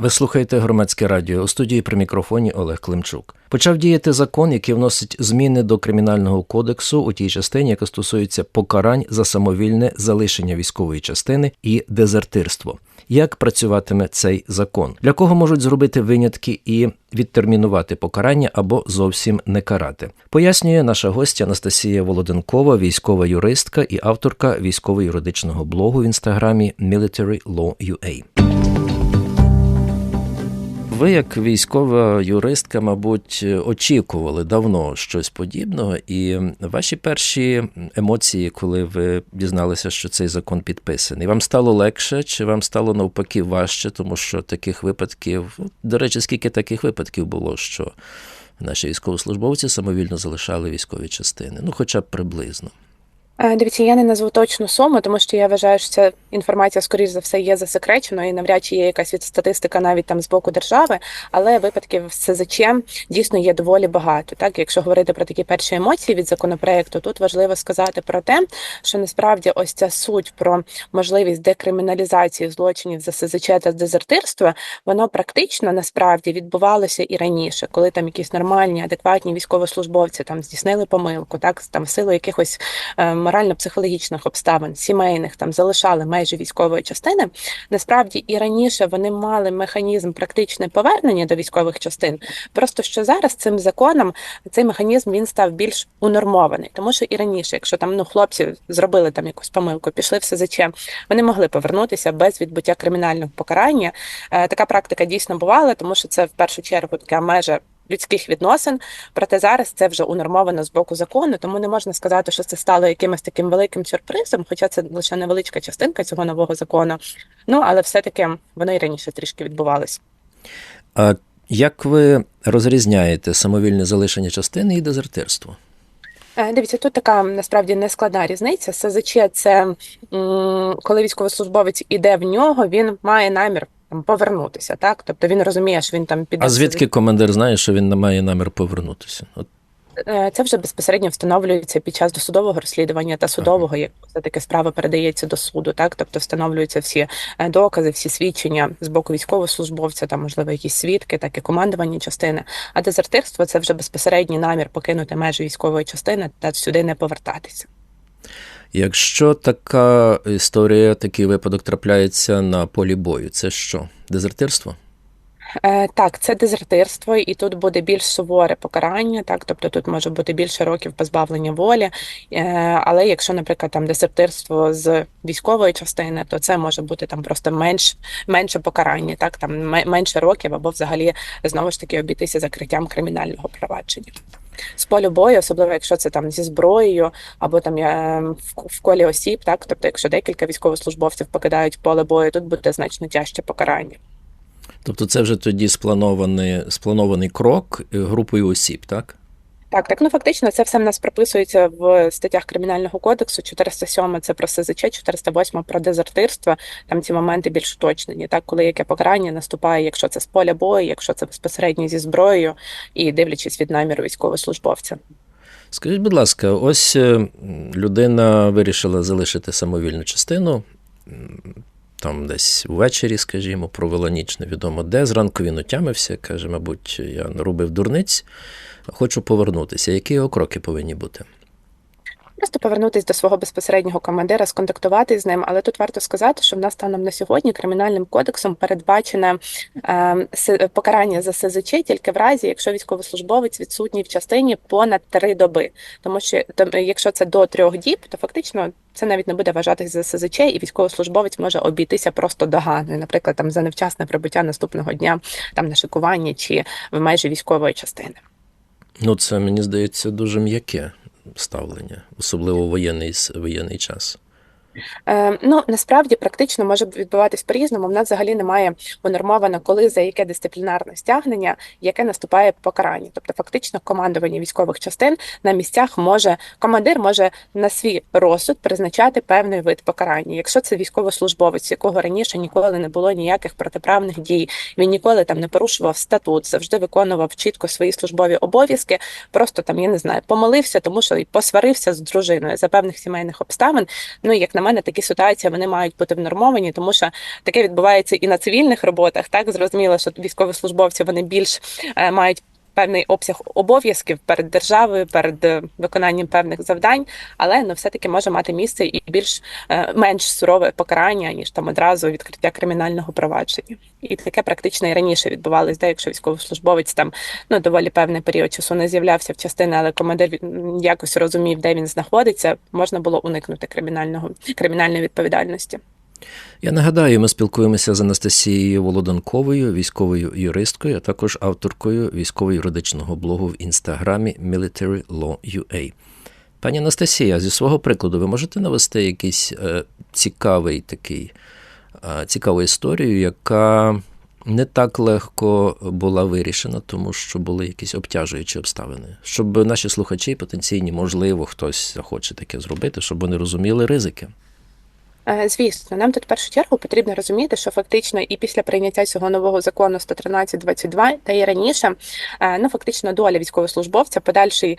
Ви слухаєте громадське радіо у студії при мікрофоні Олег Климчук. Почав діяти закон, який вносить зміни до кримінального кодексу у тій частині, яка стосується покарань за самовільне залишення військової частини і дезертирство. Як працюватиме цей закон? Для кого можуть зробити винятки і відтермінувати покарання або зовсім не карати? Пояснює наша гостя Анастасія Володенкова, військова юристка і авторка військово-юридичного блогу в інстаграмі Military Law UA. Ви, як військова юристка, мабуть, очікували давно щось подібного, і ваші перші емоції, коли ви дізналися, що цей закон підписаний, вам стало легше, чи вам стало навпаки важче, тому що таких випадків, до речі, скільки таких випадків було, що наші військовослужбовці самовільно залишали військові частини, ну, хоча б приблизно. Е, Дивіться, я не назву точну суму, тому що я вважаю, що ця інформація, скоріш за все, є засекреченою і навряд чи є якась від статистика навіть там з боку держави, але випадків з СЗЧ дійсно є доволі багато. Так, якщо говорити про такі перші емоції від законопроекту, тут важливо сказати про те, що насправді ось ця суть про можливість декриміналізації злочинів за СЗЧ та дезертирства, воно практично насправді відбувалося і раніше, коли там якісь нормальні, адекватні військовослужбовці там здійснили помилку, так там в силу якихось. Морально-психологічних обставин, сімейних там залишали межі військової частини. Насправді і раніше вони мали механізм практичне повернення до військових частин. Просто що зараз цим законом цей механізм він став більш унормований, тому що і раніше, якщо там ну хлопці зробили там якусь помилку, пішли в СЗЧ, вони могли повернутися без відбуття кримінального покарання. Е, така практика дійсно бувала, тому що це в першу чергу така межа людських відносин. Проте зараз це вже унормовано з боку закону, тому не можна сказати, що це стало якимось таким великим сюрпризом, хоча це лише невеличка частинка цього нового закону. Ну але все-таки воно і раніше трішки відбувалось. А як ви розрізняєте самовільне залишення частини і дезертирство? Е, дивіться, тут така насправді нескладна різниця. СЗЧ це коли військовослужбовець іде в нього, він має намір повернутися, так тобто він розуміє, що він там піде. А звідки командир знає, що він не має намір повернутися? От. Е, це вже безпосередньо встановлюється під час досудового розслідування та судового, як все таки справа передається до суду, так тобто встановлюються всі е, докази, всі свідчення з боку військовослужбовця, там можливо якісь свідки, так і командування частини. А дезертирство це вже безпосередній намір покинути межі військової частини та сюди не повертатися. Якщо така історія, такий випадок трапляється на полі бою, це що? Дезертирство? Е, Так, це дезертирство, і тут буде більш суворе покарання, так тобто тут може бути більше років позбавлення волі. Е, Але якщо, наприклад, там дезертирство з військової частини, то це може бути там просто менш менше покарання, так там менше років, або взагалі знову ж таки обійтися закриттям кримінального провадження з полю бою, особливо якщо це там зі зброєю, або там в колі осіб, так тобто, якщо декілька військовослужбовців покидають поле бою, тут буде значно тяжче покарання. Тобто, це вже тоді спланований спланований крок групою осіб, так? Так, так, ну фактично, це все в нас прописується в статтях кримінального кодексу. 407 – це про СЗЧ, 408 – про дезертирство. Там ці моменти більш уточнені. Так, коли яке покарання наступає, якщо це з поля бою, якщо це безпосередньо зі зброєю, і дивлячись від наміру військовослужбовця. Скажіть, будь ласка, ось е, людина вирішила залишити самовільну частину. Там десь ввечері, скажімо, провела ніч невідомо де. Зранку він отямився, каже, мабуть, я робив дурниць хочу повернутися. Які його кроки повинні бути? Просто повернутися до свого безпосереднього командира, сконтактувати з ним. Але тут варто сказати, що в нас станом на сьогодні кримінальним кодексом передбачене е, покарання за СЗЧ тільки в разі, якщо військовослужбовець відсутній в частині понад три доби. Тому що якщо це до трьох діб, то фактично. Це навіть не буде вважатися за СЗЧ, і військовослужбовець може обійтися просто догани, наприклад, там за невчасне прибуття наступного дня, там на шикування чи в межі військової частини. Ну, це мені здається дуже м'яке ставлення, особливо в воєнний, воєнний час. Е, ну насправді практично може відбуватись по-різному. В нас взагалі немає унормовано, коли за яке дисциплінарне стягнення, яке наступає покарання. Тобто, фактично, командування військових частин на місцях може командир може на свій розсуд призначати певний вид покарання. Якщо це військовослужбовець, якого раніше ніколи не було ніяких протиправних дій, він ніколи там не порушував статут, завжди виконував чітко свої службові обов'язки. Просто там я не знаю, помолився, тому що посварився з дружиною за певних сімейних обставин. Ну як на мене, такі ситуації вони мають бути внормовані, тому що таке відбувається і на цивільних роботах. Так зрозуміло, що військовослужбовці вони більш е, мають. Певний обсяг обов'язків перед державою, перед е, виконанням певних завдань, але ну все-таки може мати місце і більш е, менш сурове покарання, ніж там одразу відкриття кримінального провадження. І таке практично і раніше відбувалось, де якщо військовослужбовець там ну доволі певний період часу не з'являвся в частини, але командир якось розумів, де він знаходиться, можна було уникнути кримінального кримінальної відповідальності. Я нагадаю, ми спілкуємося з Анастасією Володанковою, військовою юристкою, а також авторкою військово-юридичного блогу в інстаграмі Military Law UA. Пані Анастасія, зі свого прикладу, ви можете навести якийсь е, цікавий такий, е, цікаву історію, яка не так легко була вирішена, тому що були якісь обтяжуючі обставини, щоб наші слухачі потенційні, можливо, хтось захоче таке зробити, щоб вони розуміли ризики. Е, Звісно, нам тут в першу чергу потрібно розуміти, що фактично і після прийняття цього нового закону 113.22, та і раніше, е, ну фактично доля військовослужбовця, подальший.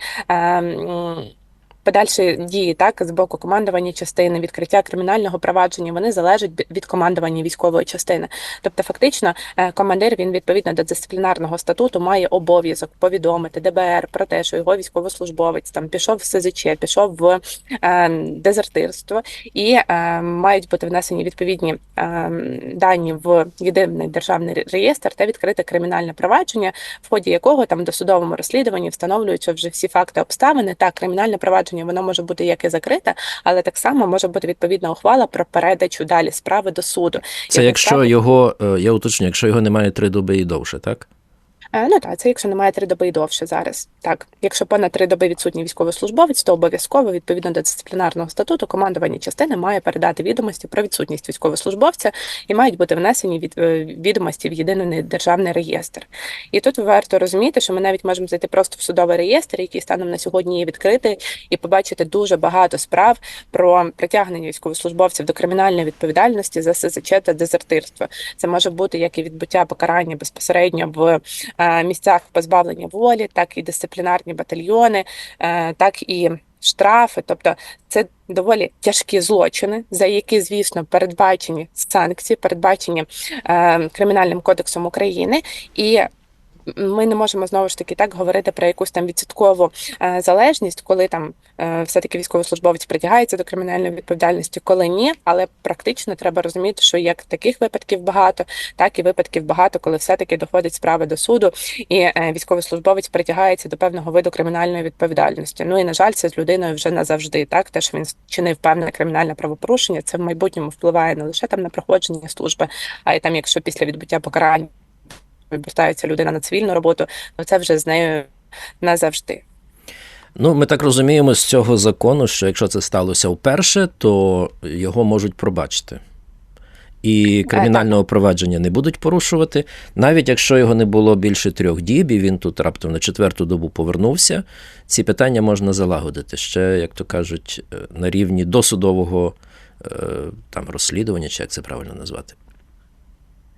Подальші дії так з боку командування частини, відкриття кримінального провадження, вони залежать від командування військової частини. Тобто, фактично, е, командир він відповідно до дисциплінарного статуту має обов'язок повідомити ДБР про те, що його військовослужбовець там пішов в СЗЧ, пішов в е, дезертирство, і е, мають бути внесені відповідні е, дані в єдиний державний реєстр та відкрите кримінальне провадження, в ході якого там досудовому розслідуванні встановлюються вже всі факти обставини. Так, кримінальне провадження воно може бути як і закрите, але так само може бути відповідна ухвала про передачу далі справи до суду. Це І якщо справи... його, е, я уточню, якщо його немає три доби і довше, так? Е, Ну так, це якщо немає три доби і довше зараз. Так, якщо понад три доби відсутній військовослужбовець, то обов'язково відповідно до дисциплінарного статуту командування частини має передати відомості про відсутність військовослужбовця і мають бути внесені від е, відомості в єдиний державний реєстр. І тут варто розуміти, що ми навіть можемо зайти просто в судовий реєстр, який станом на сьогодні є відкритий, і побачити дуже багато справ про притягнення військовослужбовців до кримінальної відповідальності за СЗЧ та дезертирство. Це може бути як і відбуття покарання безпосередньо в місцях позбавлення волі, так і дисциплінарні батальйони, е, так і штрафи. Тобто це доволі тяжкі злочини, за які, звісно, передбачені санкції, передбачені е, Кримінальним кодексом України. І ми не можемо знову ж таки так говорити про якусь там відсоткову е, залежність, коли там е, все-таки військовослужбовець притягається до кримінальної відповідальності, коли ні. Але практично треба розуміти, що як таких випадків багато, так і випадків багато, коли все-таки доходить справа до суду, і е, військовослужбовець притягається до певного виду кримінальної відповідальності. Ну і на жаль, це з людиною вже назавжди. Так, те, що він чинив певне кримінальне правопорушення, це в майбутньому впливає не лише там на проходження служби, а й там, якщо після відбуття покарання повертається людина на цивільну роботу, то це вже з нею назавжди. Ну, ми так розуміємо з цього закону, що якщо це сталося вперше, то його можуть пробачити. І кримінального провадження не будуть порушувати, навіть якщо його не було більше трьох діб, і він тут раптом на четверту добу повернувся, ці питання можна залагодити ще, як то кажуть, е, на рівні досудового е, там розслідування, чи як це правильно назвати.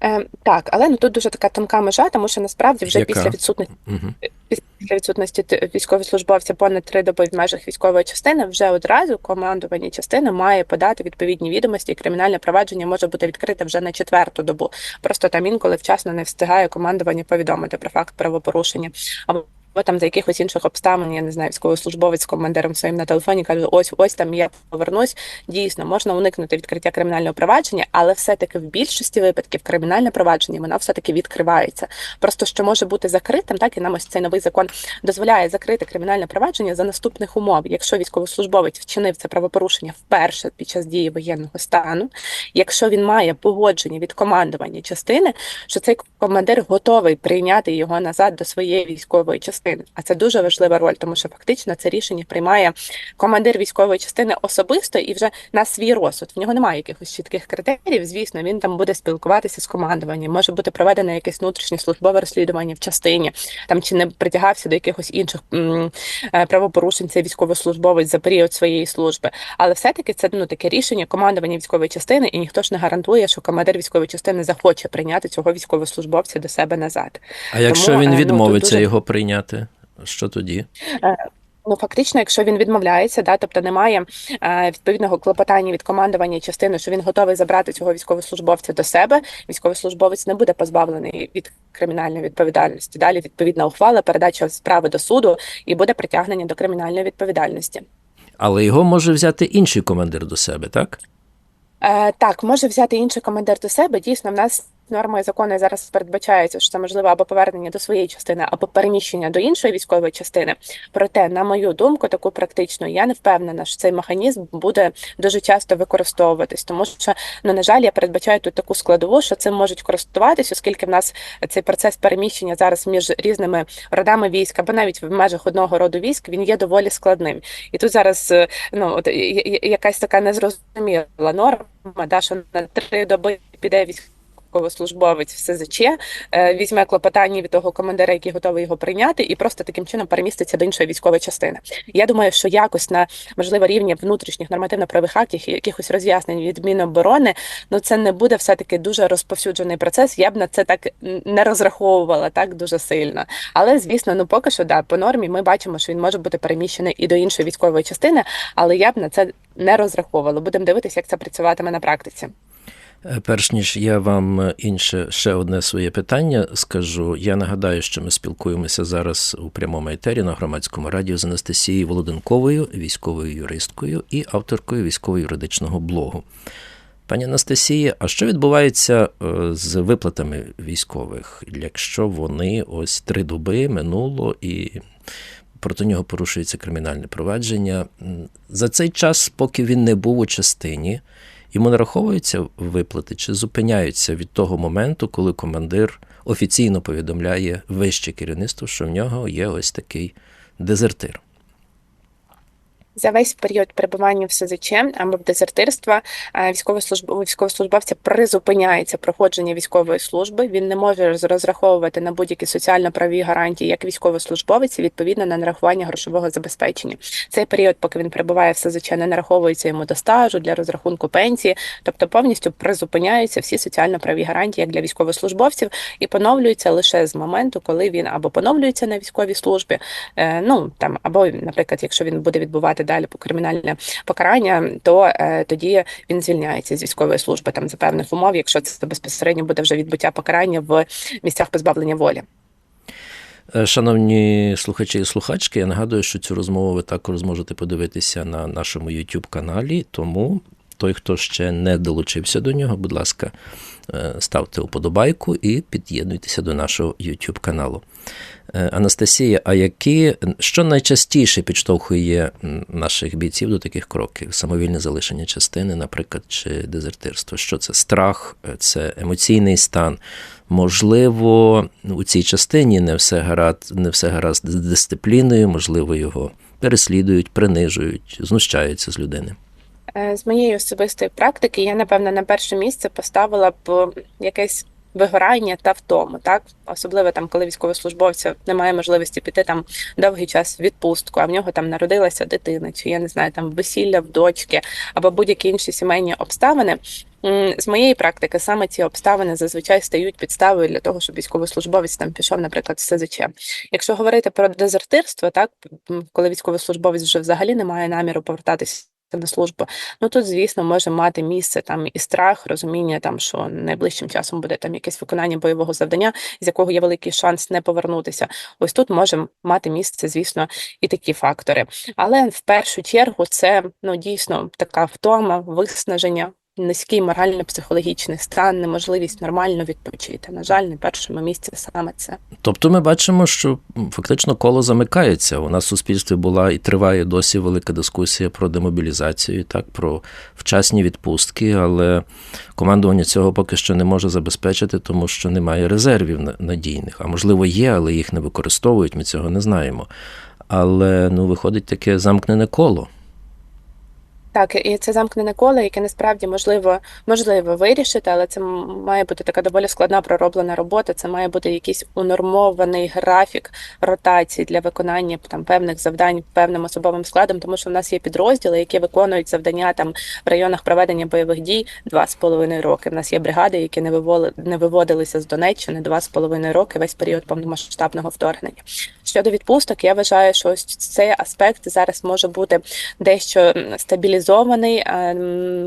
Е, так, але ну тут дуже така тонка межа, тому що насправді вже Яка? після відсутності Угу. після відсутності військовослужбовця понад три доби в межах військової частини, вже одразу командування частини має подати відповідні відомості, і кримінальне провадження може бути відкрите вже на четверту добу. Просто там інколи вчасно не встигає командування повідомити про факт правопорушення. Або або там за якихось інших обставин, я не знаю, військовослужбовець з командиром своїм на телефоні каже: ось ось там я повернусь. Дійсно, можна уникнути відкриття кримінального провадження, але все-таки в більшості випадків кримінальне провадження воно все-таки відкривається. Просто що може бути закритим, так і нам ось цей новий закон дозволяє закрити кримінальне провадження за наступних умов, якщо військовослужбовець вчинив це правопорушення вперше під час дії воєнного стану, якщо він має погодження від командування частини, що цей командир готовий прийняти його назад до своєї військової частини. А це дуже важлива роль, тому що фактично це рішення приймає командир військової частини особисто і вже на свій розсуд. В нього немає якихось чітких критеріїв. Звісно, він там буде спілкуватися з командуванням. Може бути проведене якесь внутрішнє службове розслідування в частині, там чи не притягався до якихось інших м, е, правопорушень цей військовослужбовець за період своєї служби. Але все-таки це ну таке рішення командування військової частини, і ніхто ж не гарантує, що командир військової частини захоче прийняти цього військовослужбовця до себе назад. А якщо Тому, він е, ну, відмовиться дуже- його прийняти, що тоді? Ну, фактично, якщо він відмовляється, да, тобто немає е, відповідного клопотання від командування частини, що він готовий забрати цього військовослужбовця до себе, військовослужбовець не буде позбавлений від кримінальної відповідальності. Далі відповідна ухвала, передача справи до суду і буде притягнення до кримінальної відповідальності. Але його може взяти інший командир до себе, так? Е, так, може взяти інший командир до себе. Дійсно, в нас нормою закону зараз передбачається, що це можливо або повернення до своєї частини, або переміщення до іншої військової частини. Проте, на мою думку, таку практичну, я не впевнена, що цей механізм буде дуже часто використовуватись, тому що ну на жаль, я передбачаю тут таку складову, що цим можуть користуватись, оскільки в нас цей процес переміщення зараз між різними родами військ, або навіть в межах одного роду військ він є доволі складним. І тут зараз ну от якась така незрозуміла норма, да, що на три доби піде військ військовослужбовець в СЗЧ е, візьме клопотання від того командира, який готовий його прийняти, і просто таким чином переміститься до іншої військової частини. Я думаю, що якось на можливо рівні внутрішніх нормативно-правових актів якихось роз'яснень від Міноборони, ну це не буде все таки дуже розповсюджений процес. Я б на це так не розраховувала так дуже сильно. Але звісно, ну поки що да по нормі ми бачимо, що він може бути переміщений і до іншої військової частини, але я б на це не розраховувала. Будемо дивитися, як це працюватиме на практиці. Е, перш ніж я вам інше ще одне своє питання скажу. Я нагадаю, що ми спілкуємося зараз у прямому етері на громадському радіо з Анастасією Володенковою, військовою юристкою і авторкою військово-юридичного блогу. Пані Анастасія, а що відбувається е, з виплатами військових, якщо вони ось три доби минуло і проти нього порушується кримінальне провадження? За цей час, поки він не був у частині. Йому нараховуються виплати чи зупиняються від того моменту, коли командир офіційно повідомляє вище керівництво, що в нього є ось такий дезертир. За весь період перебування в СЗЧ або в дезертирства військовослужбовця призупиняється проходження військової служби. Він не може розраховувати на будь-які соціально-праві гарантії як військовослужбовець відповідно на нарахування грошового забезпечення. Цей період, поки він перебуває в СЗЧ, не нараховується йому до стажу для розрахунку пенсії, тобто повністю призупиняються всі соціально-праві гарантії як для військовослужбовців і поновлюються лише з моменту, коли він або поновлюється на військовій службі, е, ну там або, наприклад, якщо він буде відбувати далі по кримінальне покарання, то е, тоді він звільняється з військової служби там за певних умов, якщо це безпосередньо буде вже відбуття покарання в місцях позбавлення волі. Е, шановні слухачі і слухачки, я нагадую, що цю розмову ви також зможете подивитися на нашому youtube каналі. Тому той, хто ще не долучився до нього, будь ласка, е, ставте уподобайку і під'єднуйтеся до нашого youtube каналу. Е, Анастасія, а які що найчастіше підштовхує наших бійців до таких кроків? Самовільне залишення частини, наприклад, чи дезертирство? Що це? Страх, це емоційний стан. Можливо, у цій частині не все гаразд, не все гаразд з дисципліною, можливо, його переслідують, принижують, знущаються з людини. Е, з моєї особистої практики я напевно на перше місце поставила б якесь вигорання та втому, так особливо там, коли військовослужбовця немає можливості піти там довгий час в відпустку, а в нього там народилася дитина, чи я не знаю, там весілля в дочки або будь-які інші сімейні обставини. З моєї практики саме ці обставини зазвичай стають підставою для того, щоб військовослужбовець там пішов, наприклад, в СЗЧ. Якщо говорити про дезертирство, так коли військовослужбовець вже взагалі не має наміру повертатись на службу. Ну тут, звісно, може мати місце там і страх, розуміння, там що найближчим часом буде там якесь виконання бойового завдання, з якого є великий шанс не повернутися. Ось тут може мати місце, звісно, і такі фактори. Але в першу чергу це ну дійсно така втома, виснаження низький морально-психологічний стан, неможливість нормально відпочити. На жаль, на першому місці саме це. Тобто, ми бачимо, що фактично коло замикається. У нас в суспільстві була і триває досі велика дискусія про демобілізацію, так про вчасні відпустки, але командування цього поки що не може забезпечити, тому що немає резервів надійних. А можливо, є, але їх не використовують. Ми цього не знаємо. Але ну виходить таке замкнене коло. Так, і це замкнене коло, яке насправді можливо можливо вирішити, але це має бути така доволі складна пророблена робота. Це має бути якийсь унормований графік ротації для виконання там певних завдань певним особовим складом, тому що в нас є підрозділи, які виконують завдання там в районах проведення бойових дій два з половиною роки. В нас є бригади, які не виволи не виводилися з Донеччини два з половиною роки, весь період повномасштабного вторгнення. Щодо відпусток, я вважаю, що ось цей аспект зараз може бути дещо стабілізований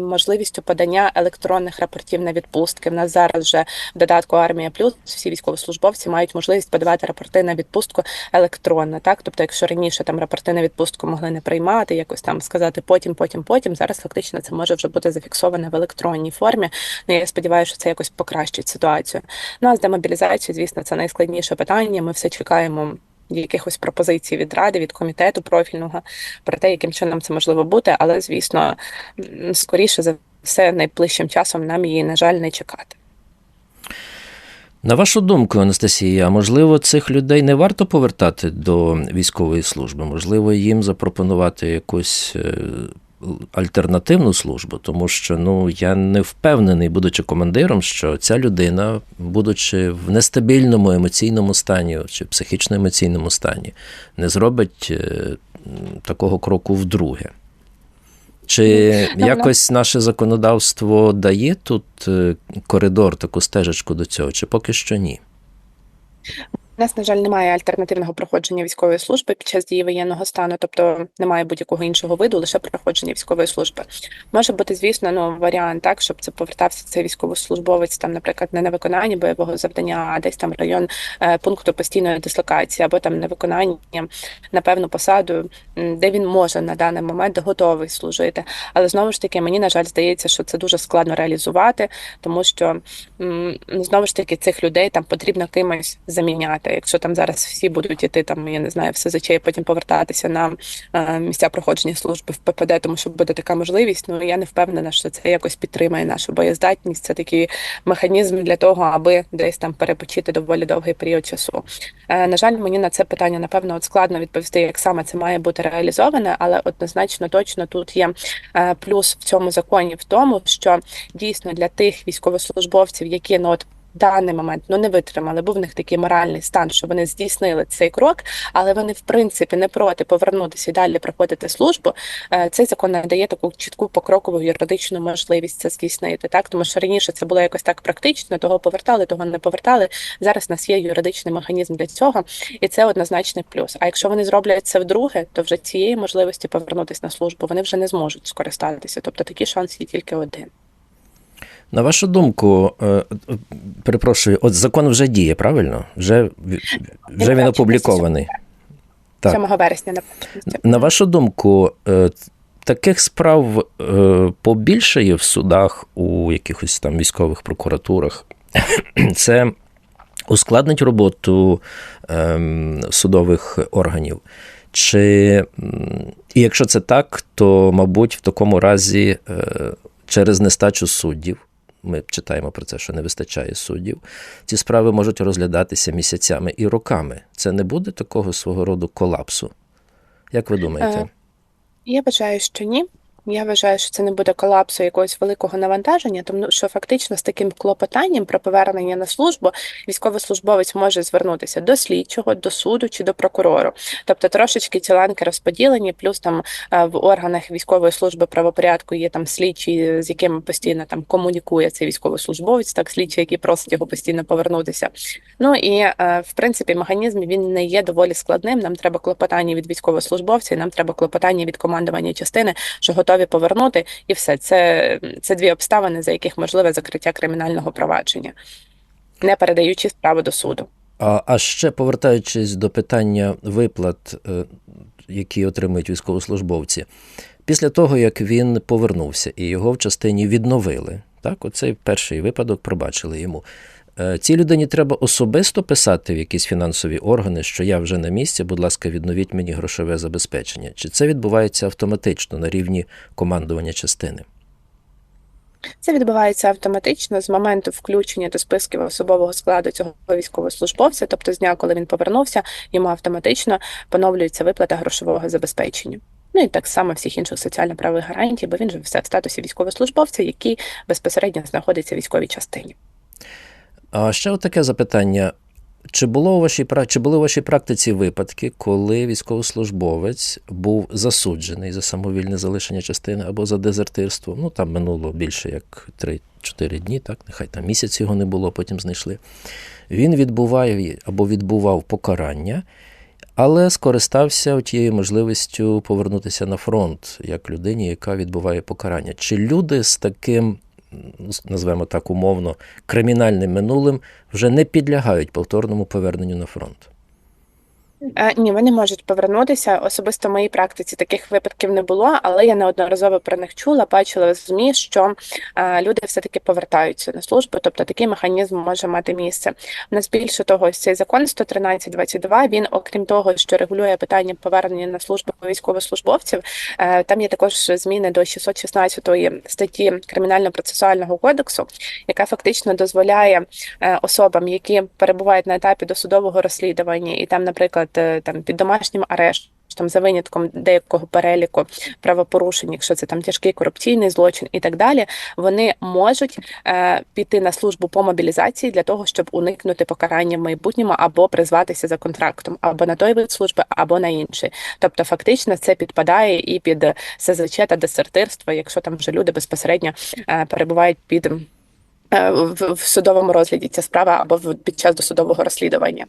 можливістю подання електронних рапортів на відпустки. В нас зараз вже в додатку армія плюс всі військовослужбовці мають можливість подавати рапорти на відпустку електронно. Так, тобто, якщо раніше там рапорти на відпустку могли не приймати, якось там сказати потім, потім, потім. Зараз фактично це може вже бути зафіксоване в електронній формі. Ну я сподіваюся, що це якось покращить ситуацію. Ну а з демобілізацією, звісно, це найскладніше питання. Ми все чекаємо якихось пропозицій від ради, від комітету профільного про те, яким чином це можливо бути, але звісно, скоріше за все, найближчим часом нам її, на жаль, не чекати. На вашу думку, Анастасія, можливо, цих людей не варто повертати до військової служби? Можливо, їм запропонувати якусь е, альтернативну службу, тому що ну я не впевнений, будучи командиром, що ця людина, будучи в нестабільному емоційному стані чи психічно-емоційному стані, не зробить е, такого кроку вдруге. Чи ну, якось наше законодавство дає тут е, коридор, таку стежечку до цього, чи поки що ні? У нас, на жаль, немає альтернативного проходження військової служби під час дії воєнного стану, тобто немає будь-якого іншого виду, лише проходження військової служби. Може бути, звісно, ну варіант так, щоб це повертався цей військовослужбовець, там, наприклад, не на виконанні бойового завдання, а десь там район е, пункту постійної дислокації, або там на виконанні на певну посаду, де він може на даний момент готовий служити. Але знову ж таки, мені на жаль здається, що це дуже складно реалізувати, тому що знову ж таки цих людей там потрібно кимось заміняти приймати. Якщо там зараз всі будуть іти там, я не знаю, в СЗЧ і потім повертатися на е, місця проходження служби в ППД, тому що буде така можливість. Ну я не впевнена, що це якось підтримає нашу боєздатність. Це такий механізм для того, аби десь там перепочити доволі довгий період часу. Е, на жаль, мені на це питання напевно от складно відповісти, як саме це має бути реалізоване, але однозначно точно тут є е, плюс в цьому законі в тому, що дійсно для тих військовослужбовців, які ну от даний момент ну не витримали, був в них такий моральний стан, що вони здійснили цей крок, але вони в принципі не проти повернутися і далі проходити службу. Е, цей закон надає таку чітку покрокову юридичну можливість це здійснити. Так тому що раніше це було якось так практично, того повертали, того не повертали. Зараз у нас є юридичний механізм для цього, і це однозначний плюс. А якщо вони зроблять це вдруге, то вже цієї можливості повернутися на службу вони вже не зможуть скористатися. Тобто такий шанс є тільки один. На вашу думку, е, перепрошую, от закон вже діє, правильно? Вже вже він опублікований. 7 вересня, напевно. На вашу думку, е, таких справ е, побільшає в судах у якихось там військових прокуратурах. Це ускладнить роботу ем, судових органів. Чи і якщо це так, то, мабуть, в такому разі через нестачу суддів ми читаємо про це, що не вистачає суддів. Ці справи можуть розглядатися місяцями і роками. Це не буде такого свого роду колапсу. Як ви думаєте? Е, я вважаю, що ні. Я вважаю, що це не буде колапсу якогось великого навантаження, тому що фактично з таким клопотанням про повернення на службу військовослужбовець може звернутися до слідчого, до суду чи до прокурору. Тобто трошечки ці ланки розподілені, плюс там е, в органах військової служби правопорядку є там слідчі, з якими постійно там комунікує цей військовослужбовець, так слідчі, які просять його постійно повернутися. Ну і е, в принципі механізм він не є доволі складним. Нам треба клопотання від військовослужбовця, і нам треба клопотання від командування частини, що готові готові повернути, і все це, це дві обставини, за яких можливе закриття кримінального провадження, не передаючи справу до суду. А, а ще повертаючись до питання виплат, е, які отримують військовослужбовці, після того як він повернувся і його в частині відновили, так, оцей перший випадок пробачили йому. Е, цій людині треба особисто писати в якісь фінансові органи, що я вже на місці, будь ласка, відновіть мені грошове забезпечення. Чи це відбувається автоматично на рівні командування частини? Це відбувається автоматично з моменту включення до списків особового складу цього військовослужбовця, тобто з дня, коли він повернувся, йому автоматично поновлюється виплата грошового забезпечення. Ну і так само всіх інших соціально-правових гарантій, бо він же все в статусі військовослужбовця, який безпосередньо знаходиться в військовій частині. А ще таке запитання. Чи було у вашій чи були у вашій практиці випадки, коли військовослужбовець був засуджений за самовільне залишення частини або за дезертирство? Ну там минуло більше як 3-4 дні, так нехай там місяць його не було, потім знайшли. Він відбуває або відбував покарання, але скористався тією можливістю повернутися на фронт як людині, яка відбуває покарання. Чи люди з таким, назвемо так умовно, кримінальним минулим вже не підлягають повторному поверненню на фронт? Е, Ні, вони можуть повернутися. Особисто в моїй практиці таких випадків не було, але я неодноразово про них чула, бачила в ЗМІ, що е, люди все-таки повертаються на службу, тобто такий механізм може мати місце. У нас більше того, цей закон 113.22, він, окрім того, що регулює питання повернення на службу військовослужбовців, е, там є також зміни до 616 статті Кримінально-процесуального кодексу, яка фактично дозволяє особам, які перебувають на етапі досудового розслідування, і там, наприклад, там під домашнім арештом. Там за винятком деякого переліку правопорушень, якщо це там тяжкий корупційний злочин і так далі, вони можуть е, піти на службу по мобілізації для того, щоб уникнути покарання в майбутньому або призватися за контрактом, або на той вид служби, або на інший. Тобто, фактично, це підпадає і під СЗЧ та десертирство, якщо там вже люди безпосередньо е, перебувають під е, в, в судовому розгляді ця справа або в, під час досудового розслідування.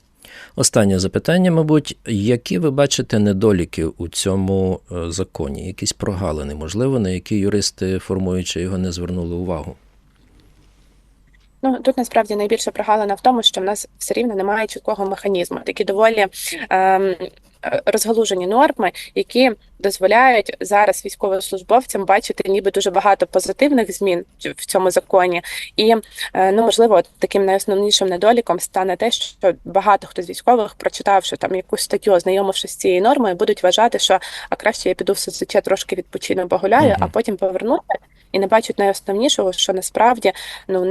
Останнє запитання, мабуть, які ви бачите недоліки у цьому е, законі? Якісь прогалини, можливо, на які юристи, формуючи його, не звернули увагу? Ну тут насправді найбільша прогалина в тому, що в нас все рівно немає чіткого механізму. Такі доволі ем, розгалужені норми, які дозволяють зараз військовослужбовцям бачити ніби дуже багато позитивних змін в цьому законі. І е, ну можливо, таким найосновнішим недоліком стане те, що багато хто з військових, прочитавши там якусь статтю, ознайомившись з цією нормою, будуть вважати, що а краще я піду в СЗЧ трошки відпочину, погуляю, Мгм. а потім повернуся. І не бачать найосновнішого, що насправді ну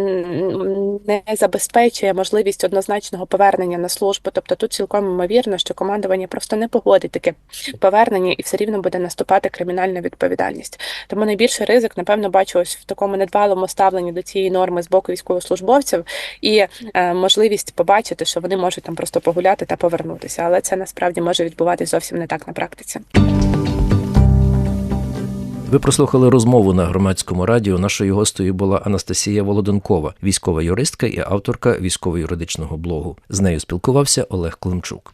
не забезпечує можливість однозначного повернення на службу. Тобто тут цілком ймовірно, що командування просто не погодить таке повернення, і все рівно буде наступати кримінальна відповідальність. Тому найбільший ризик, напевно, бачу ось в такому недбалому ставленні до цієї норми з боку військовослужбовців і е, можливість побачити, що вони можуть там просто погуляти та повернутися. Але це насправді може відбуватись зовсім не так на практиці. Ви прослухали розмову на громадському радіо. Нашою гостею була Анастасія Володенкова, військова юристка і авторка військово-юридичного блогу. З нею спілкувався Олег Климчук.